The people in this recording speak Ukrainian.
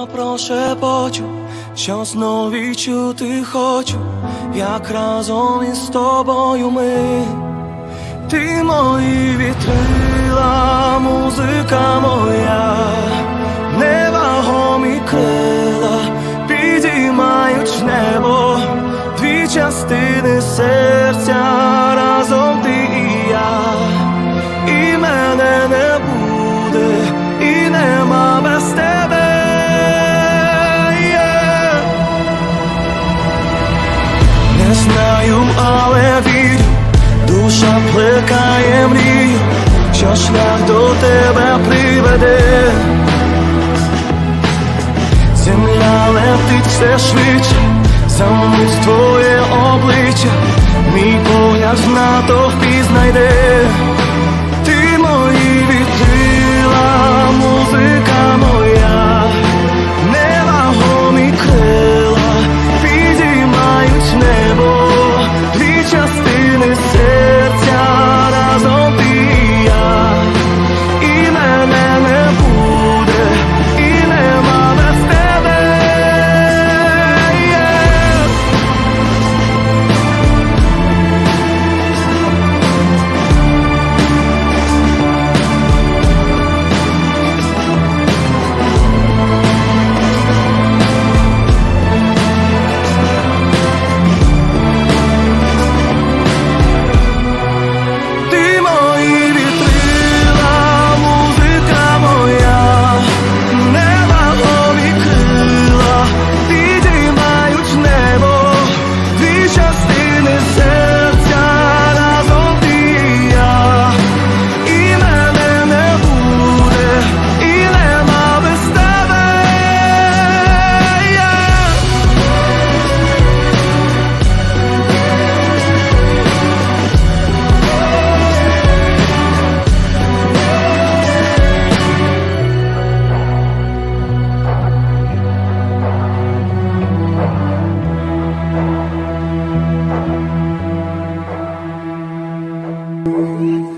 я прошепочу, що знов відчути хочу, як разом із тобою ми. Ти мої вітрила, музика моя, невагомі крила підіймають небо, дві частини серця шлях до тебе приведе. Земля летить все швидше, замить твоє обличчя, мій погляд в натовпі знайде. Música